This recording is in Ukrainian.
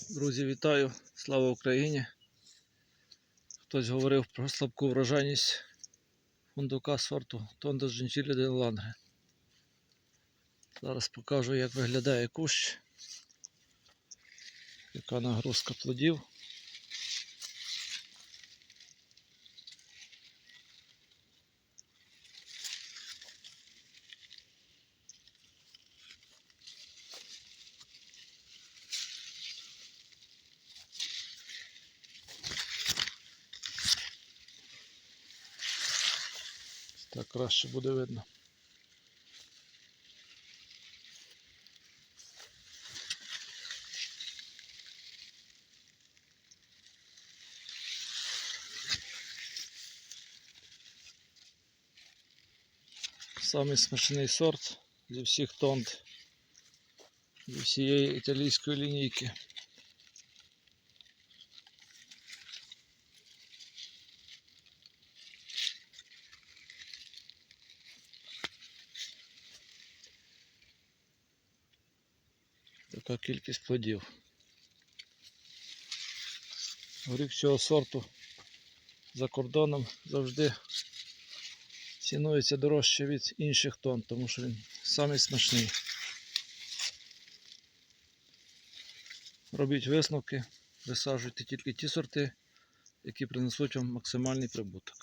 Друзі, вітаю! Слава Україні! Хтось говорив про слабку врожайність фундука сорту Тонда Джинчілі Денланге. Зараз покажу, як виглядає кущ, яка нагрузка плодів. Так краще буде видно. Самий смачний сорт зі всіх тонд, зі всієї італійської лінійки. Така кількість плодів. Горіх цього сорту за кордоном завжди цінується дорожче від інших тонн, тому що він самий смачний. Робіть висновки, висаджуйте тільки ті сорти, які принесуть вам максимальний прибуток.